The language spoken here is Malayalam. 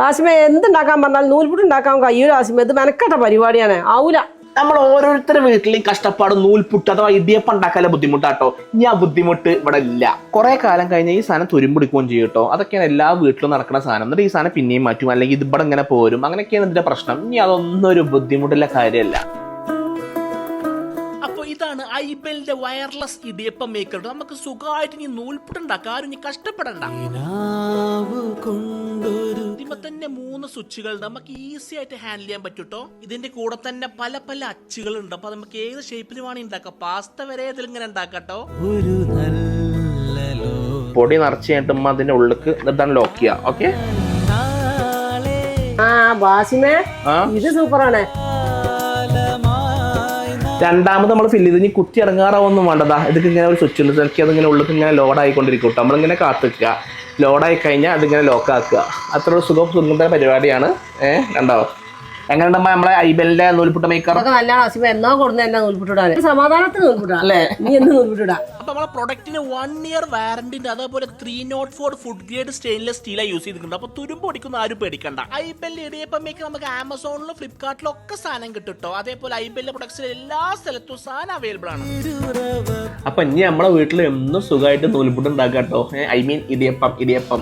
വാസിമ എന്തുണ്ടാക്കാൻ പറഞ്ഞാൽ നൂൽപുട്ട് ഉണ്ടാക്കാൻ കഴിയൂല വാസിമ. ഇത് മെനക്കെട്ട പരിപാടിയാണ്. ആവൂല. നമ്മൾ ഓരോരുത്തരുടെ വീട്ടിലും കഷ്ടപ്പാട് നൂൽപുട്ട് അഥവാ ഇടിയപ്പം ഉണ്ടാക്കാനുള്ള ബുദ്ധിമുട്ടാട്ടോ. ഇനി ആ ബുദ്ധിമുട്ട് ഇവിടെ ഇല്ല. കുറെ കാലം കഴിഞ്ഞ് ഈ സാധനം തുരുമ്പെടുക്കുകയും ചെയ്യും കേട്ടോ. അതൊക്കെയാണ് എല്ലാ വീട്ടിലും നടക്കുന്ന സാധനം. എന്നിട്ട് ഈ സാധനം പിന്നെയും മാറ്റും. അല്ലെങ്കിൽ ഇത് ഇവിടെ ഇങ്ങനെ പോരും. അങ്ങനെയൊക്കെയാണ് ഇതിന്റെ പ്രശ്നം. ഇനി അതൊന്നും ഒരു ബുദ്ധിമുട്ടുള്ള കാര്യമല്ല അപ്പൊ ഇതാണ് ഐബലിന്റെ വയർലെസ് ഇടിയപ്പം മേക്കർ നമുക്ക് സുഖമായിട്ട് ഇനി നൂൽപുട്ടുണ്ടാക്കാം ആരും ഇനി കഷ്ടപ്പെടണ്ട. ഇതിമ തന്നെ മൂന്ന് സ്വിച്ചുകൾ നമുക്ക് ഈസി ആയിട്ട് ഹാൻഡിൽ ചെയ്യാൻ പറ്റൂട്ടോ. ഇതിന്റെ കൂടെ തന്നെ പല പല അച്ചുകൾ ഉണ്ട് അപ്പൊ നമുക്ക് ഏത് ഷേപ്പിൽ വേണേ ഉണ്ടാക്കാം. പാസ്ത വരെ ഇതിൽ ഇങ്ങനെ ഉണ്ടാക്കാട്ടോ. പൊടി നിറച്ച് കഴിഞ്ഞിട്ട് ഉമ്മ അതിന്റെ ഉള്ളിക്ക് ഇതാണ് ലോക്ക് ചെയ്യുക ഓക്കെ ആ വാസിമേ ആ? ഇത് സൂപ്പറാണ് രണ്ടാമത് നമ്മൾ ഫില്ല് ചെയ്ത് ഇനി കുത്തി ഇറങ്ങാറാവൊന്നും വേണ്ടതാ. ഇതൊക്കെ ഇങ്ങനെ ഒരു സ്വിച്ച് ഉണ്ട്. ചിലക്ക് അതിങ്ങനെ ഉള്ളിൽ ഇങ്ങനെ ലോഡായിക്കൊണ്ടിരിക്കും കേട്ടോ നമ്മളിങ്ങനെ കാത്തിക്കുക. ലോഡായി കഴിഞ്ഞാൽ അതിങ്ങനെ ലോക്കാക്കുക അത്ര ഒരു സുഖം സുന്ദര പരിപാടിയാണ്. ഏഹ് കണ്ടോ? എങ്ങനെയുണ്ടമ്മ നമ്മളെ ഐബലിന്റെ നൂൽപുട്ട് മേക്കർ അതൊക്കെ നല്ലതാണ് വാസിമ എന്നോ കൊടുന്ന എന്നാ നൂൽപുട്ടിടാൻ സമാധാനത്തിന് നൂൽപുട്ടിടാ അല്ലേ? നീ എന്ന് നൂൽപുട്ടിടാ അപ്പൊ നമ്മളെ പ്രൊഡക്റ്റിന് വൺ ഇയർ വാറന്റിന്റെ അതേപോലെ three nought four food grade stainless സ്റ്റീലാണ് use ചെയ്തിട്ടുണ്ട്. അപ്പൊ തുരുമ്പ് പൊടിക്കുന്ന ആരും പേടിക്കണ്ട. ഐബെൽ ഇടിയപ്പം മേക്ക് നമുക്ക് ആമസോണിലും ഫ്ലിപ്കാർട്ടിലും ഒക്കെ സാധനം കിട്ടും ട്ടോ അതേപോലെ ഐബെല്ലിന്റെ പ്രൊഡക്ട്സിൽ എല്ലാ സ്ഥലത്തും സാധനം അവൈലബിൾ ആണ്. അപ്പൊ ഇനി നമ്മളെ വീട്ടിൽ എന്നും സുഖമായിട്ട് നൂൽപുട്ട് ഉണ്ടാക്കാം കേട്ടോ ഐ മീൻ ഇടിയപ്പം ഇടിയപ്പം.